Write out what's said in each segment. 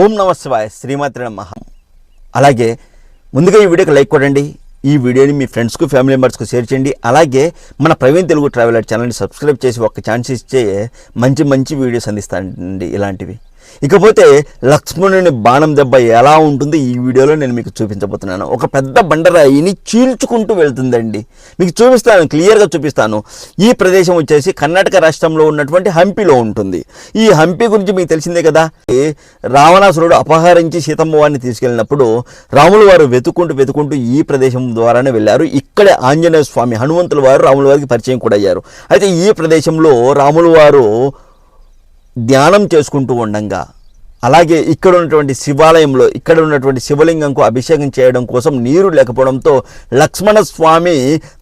ఓం నమ శివాయ శ్రీమాత్రి అలాగే ముందుగా ఈ వీడియోకి లైక్ కొట్టండి. ఈ వీడియోని మీ ఫ్రెండ్స్కు ఫ్యామిలీ మెంబర్స్కు షేర్ చేయండి. అలాగే మన ప్రవీణ్ తెలుగు ట్రావెలర్ ఛానల్ని సబ్స్క్రైబ్ చేసి ఒక ఛాన్స్ ఇచ్చే మంచి మంచి వీడియోస్ అందిస్తానండి ఇలాంటివి. ఇకపోతే లక్ష్మణుని బాణం దెబ్బ ఎలా ఉంటుందో ఈ వీడియోలో నేను మీకు చూపించబోతున్నాను. ఒక పెద్ద బండరాయిని చీల్చుకుంటూ వెళ్తుందండి. మీకు చూపిస్తాను క్లియర్గా చూపిస్తాను. ఈ ప్రదేశం వచ్చేసి కర్ణాటక రాష్ట్రంలో ఉన్నటువంటి హంపిలో ఉంటుంది. ఈ హంపి గురించి మీకు తెలిసిందే కదా? రావణాసురుడు అపహరించి సీతమ్మ వారిని తీసుకెళ్ళినప్పుడు రాములు వారు వెతుకుంటూ వెతుకుంటూ ఈ ప్రదేశం ద్వారానే వెళ్ళారు. ఇక్కడే ఆంజనేయ స్వామి హనుమంతుల వారు రాముల వారికి పరిచయం కూడా అయ్యారు. అయితే ఈ ప్రదేశంలో రాముల వారు ధ్యానం చేసుకుంటూ ఉండంగా. అలాగే ఇక్కడ ఉన్నటువంటి శివాలయంలో ఇక్కడ ఉన్నటువంటి శివలింగంకు అభిషేకం చేయడం కోసం నీరు లేకపోవడంతో లక్ష్మణ స్వామి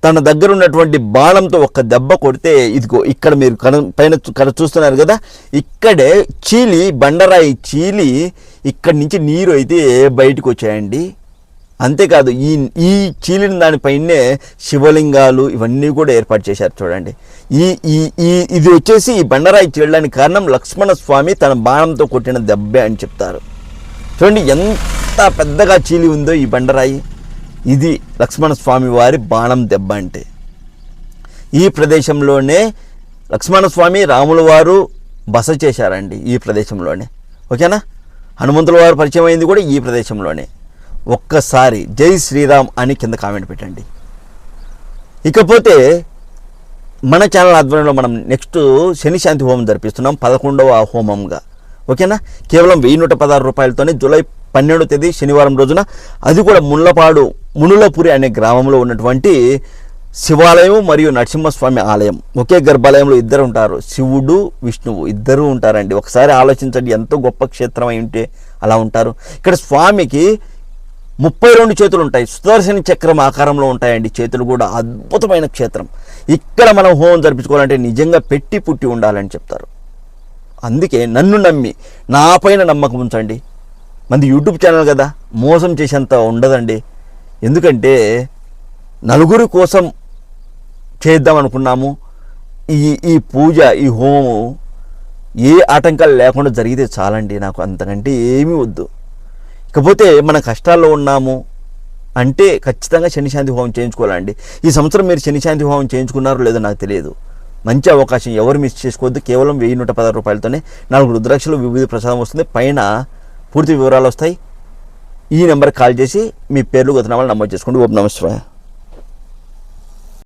తన దగ్గర ఉన్నటువంటి బాణంతో ఒక దెబ్బ కొడితే ఇదిగో ఇక్కడ మీరు కన పైన కన చూస్తున్నారు కదా ఇక్కడే చీలి బండరాయి చీలి ఇక్కడి నుంచి నీరు అయితే బయటకు వచ్చాయండి. అంతేకాదు ఈ ఈ చీలిన దానిపైనే శివలింగాలు ఇవన్నీ కూడా ఏర్పాటు చేశారు చూడండి. ఈ ఈ ఈ ఇది వచ్చేసి ఈ బండరాయి చీలడానికి కారణం లక్ష్మణ స్వామి తన బాణంతో కొట్టిన దెబ్బే అని చెప్తారు. చూడండి ఎంత పెద్దగా చీలి ఉందో ఈ బండరాయి. ఇది లక్ష్మణ స్వామి వారి బాణం దెబ్బ అంటే. ఈ ప్రదేశంలోనే లక్ష్మణస్వామి రాముల వారు బస చేశారండి ఈ ప్రదేశంలోనే. ఓకేనా? హనుమంతుల వారు పరిచయం అయింది కూడా ఈ ప్రదేశంలోనే. ఒక్కసారి జై శ్రీరామ్ అని కింద కామెంట్ పెట్టండి. ఇకపోతే మన ఛానల్ ఆధ్వర్యంలో మనం నెక్స్ట్ శని శాంతి హోమం జరిపిస్తున్నాం పదకొండవ హోమంగా. ఓకేనా? కేవలం వెయ్యి నూట పదహారు రూపాయలతోనే జూలై పన్నెండో తేదీ శనివారం రోజున అది కూడా ముళ్ళపాడు మునులపురి అనే గ్రామంలో ఉన్నటువంటి శివాలయం మరియు నరసింహస్వామి ఆలయం. ఒకే గర్భాలయంలో ఇద్దరు ఉంటారు శివుడు విష్ణువు ఇద్దరు ఉంటారండి. ఒకసారి ఆలోచించండి ఎంతో గొప్ప క్షేత్రం అయి ఉంటే అలా ఉంటారు. ఇక్కడ స్వామికి ముప్పై రెండు చేతులు ఉంటాయి సుదర్శన చక్రం ఆకారంలో ఉంటాయండి. చేతులు కూడా అద్భుతమైన క్షేత్రం. ఇక్కడ మనం హోమం జరిపించుకోవాలంటే నిజంగా పెట్టి పుట్టి ఉండాలని చెప్తారు. అందుకే నన్ను నమ్మి నా పైన నమ్మకం ఉంచండి. మంది యూట్యూబ్ ఛానల్ కదా మోసం చేసేంత ఉండదండి. ఎందుకంటే నలుగురి కోసం చేద్దాం అనుకున్నాము. ఈ ఈ పూజ ఈ హోమము ఏ ఆటంకాలు లేకుండా జరిగితే చాలండి. నాకు అంతకంటే ఏమీ వద్దు. ఇకపోతే మన కష్టాల్లో ఉన్నాము అంటే ఖచ్చితంగా శనిశాంతి హోమం చేయించుకోవాలండి. ఈ సంవత్సరం మీరు శనిశాంతి హోమం చేయించుకున్నారో లేదో నాకు తెలియదు. మంచి అవకాశం ఎవరు మిస్ చేసుకోవద్దు. కేవలం వెయ్యి నూట పదహారు రూపాయలతోనే నాలుగు రుద్రాక్షలు వివిధ ప్రసాదం వస్తుంది. పైన పూర్తి వివరాలు వస్తాయి. ఈ నెంబర్కి కాల్ చేసి మీ పేర్లు గతనామాలు నమోదు చేసుకోండి. ఓం నమస్కారం